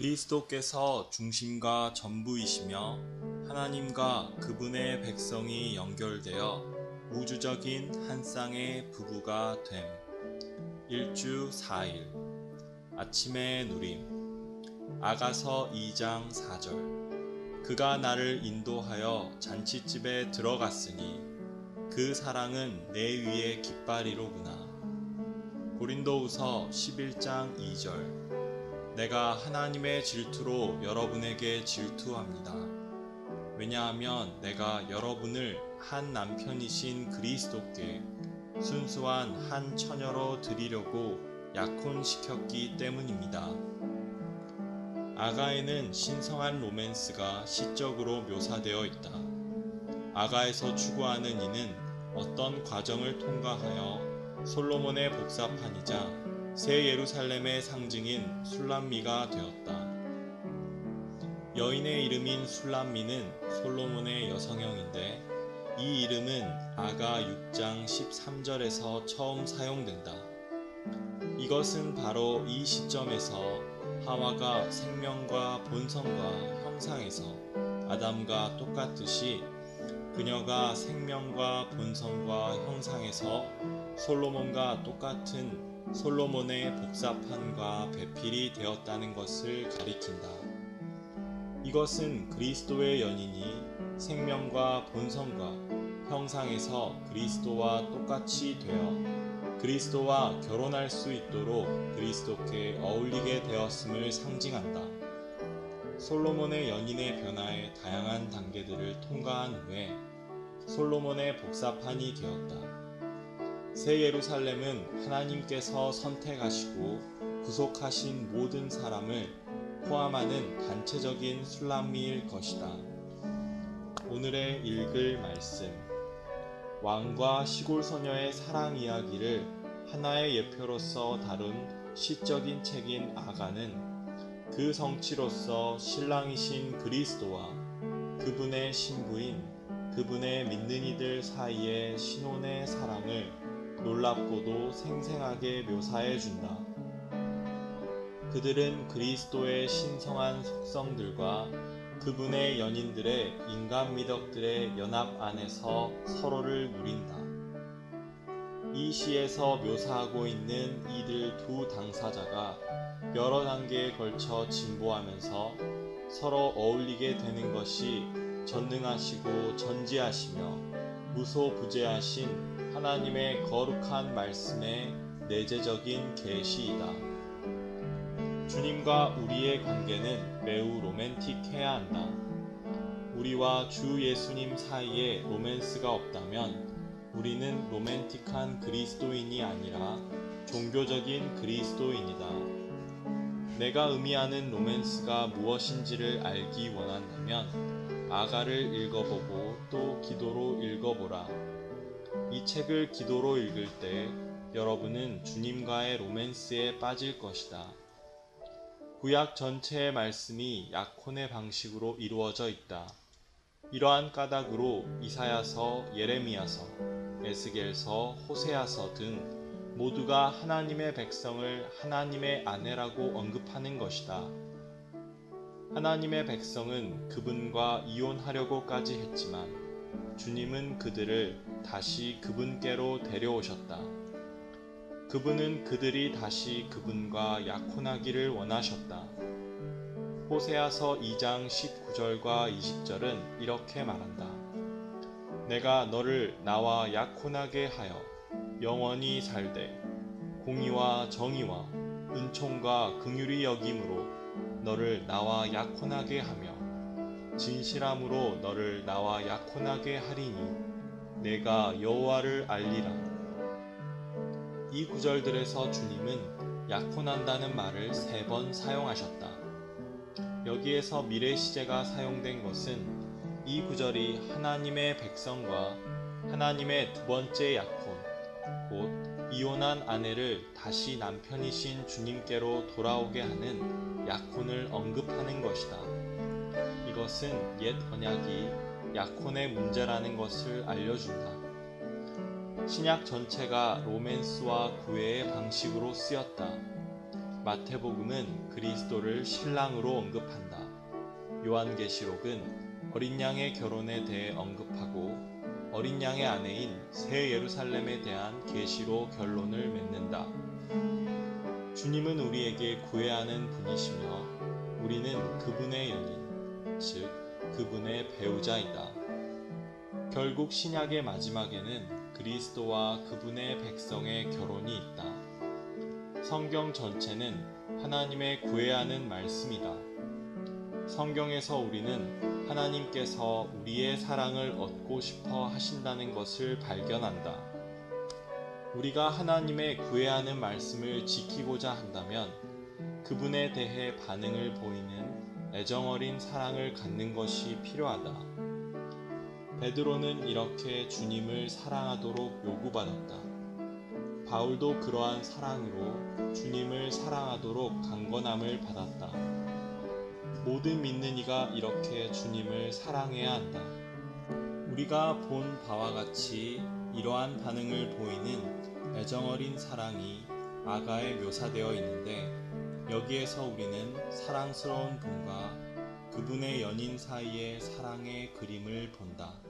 그리스도께서 중심과 전부이시며 하나님과 그분의 백성이 연결되어 우주적인 한 쌍의 부부가 됨. 일주 4일 아침의 누림 아가서 2장 4절 그가 나를 인도하여 잔치집에 들어갔으니 그 사랑은 내 위의 깃발이로구나. 고린도후서 11장 2절 내가 하나님의 질투로 여러분에게 질투합니다. 왜냐하면 내가 여러분을 한 남편이신 그리스도께 순수한 한 처녀로 드리려고 약혼시켰기 때문입니다. 아가에는 신성한 로맨스가 시적으로 묘사되어 있다. 아가에서 추구하는 이는 어떤 과정을 통과하여 솔로몬의 복사판이자 새 예루살렘의 상징인 술람미가 되었다. 여인의 이름인 술람미는 솔로몬의 여성형인데 이 이름은 아가 6장 13절에서 처음 사용된다. 이것은 바로 이 시점에서 하와가 생명과 본성과 형상에서 아담과 똑같듯이 그녀가 생명과 본성과 형상에서 솔로몬과 똑같은 솔로몬의 복사판과 배필이 되었다는 것을 가리킨다. 이것은 그리스도의 연인이 생명과 본성과 형상에서 그리스도와 똑같이 되어 그리스도와 결혼할 수 있도록 그리스도께 어울리게 되었음을 상징한다. 솔로몬의 연인의 변화의 다양한 단계들을 통과한 후에 솔로몬의 복사판이 되었다. 새 예루살렘은 하나님께서 선택하시고 구속하신 모든 사람을 포함하는 단체적인 술람미일 것이다. 오늘의 읽을 말씀. 왕과 시골 소녀의 사랑 이야기를 하나의 예표로서 다룬 시적인 책인 아가는 그 성취로서 신랑이신 그리스도와 그분의 신부인 그분의 믿는 이들 사이의 신혼의 사랑을 놀랍고도 생생하게 묘사해 준다. 그들은 그리스도의 신성한 속성들과 그분의 연인들의 인간 미덕들의 연합 안에서 서로를 누린다. 이 시에서 묘사하고 있는 이들 두 당사자가 여러 단계에 걸쳐 진보하면서 서로 어울리게 되는 것이 전능하시고 전지하시며 무소부재하신 하나님의 거룩한 말씀의 내재적인 계시이다. 주님과 우리의 관계는 매우 로맨틱해야 한다. 우리와 주 예수님 사이에 로맨스가 없다면 우리는 로맨틱한 그리스도인이 아니라 종교적인 그리스도인이다. 내가 의미하는 로맨스가 무엇인지를 알기 원한다면 아가를 읽어보고 또 기도로 읽어보라. 이 책을 기도로 읽을 때 여러분은 주님과의 로맨스에 빠질 것이다. 구약 전체의 말씀이 약혼의 방식으로 이루어져 있다. 이러한 까닭으로 이사야서, 예레미야서, 에스겔서, 호세아서 등 모두가 하나님의 백성을 하나님의 아내라고 언급하는 것이다. 하나님의 백성은 그분과 이혼하려고까지 했지만 주님은 그들을 다시 그분께로 데려오셨다. 그분은 그들이 다시 그분과 약혼하기를 원하셨다. 호세아서 2장 19절과 20절은 이렇게 말한다. 내가 너를 나와 약혼하게 하여 영원히 살되 공의와 정의와 은총과 긍휼이 여김으로 너를 나와 약혼하게 하며 진실함으로 너를 나와 약혼하게 하리니 내가 여호와를 알리라. 이 구절들에서 주님은 약혼한다는 말을 세 번 사용하셨다. 여기에서 미래 시제가 사용된 것은 이 구절이 하나님의 백성과 하나님의 두 번째 약혼, 곧 이혼한 아내를 다시 남편이신 주님께로 돌아오게 하는 약혼을 언급하는 것이다. 이것은 옛 언약이 약혼의 문제라는 것을 알려준다. 신약 전체가 로맨스와 구애의 방식으로 쓰였다. 마태복음은 그리스도를 신랑으로 언급한다. 요한계시록은 어린 양의 결혼에 대해 언급하고 어린 양의 아내인 새 예루살렘에 대한 계시로 결론을 맺는다. 주님은 우리에게 구해야 하는 분이시며 우리는 그분의 연인, 즉 그분의 배우자이다. 결국 신약의 마지막에는 그리스도와 그분의 백성의 결혼이 있다. 성경 전체는 하나님의 구해야 하는 말씀이다. 성경에서 우리는 하나님께서 우리의 사랑을 얻고 싶어 하신다는 것을 발견한다. 우리가 하나님의 구해야 하는 말씀을 지키고자 한다면 그분에 대해 반응을 보이는 애정어린 사랑을 갖는 것이 필요하다. 베드로는 이렇게 주님을 사랑하도록 요구받았다. 바울도 그러한 사랑으로 주님을 사랑하도록 강건함을 받았다. 모든 믿는 이가 이렇게 주님을 사랑해야 한다. 우리가 본 바와 같이 이러한 반응을 보이는 애정어린 사랑이 아가에 묘사되어 있는데 여기에서 우리는 사랑스러운 분과 그분의 연인 사이의 사랑의 그림을 본다.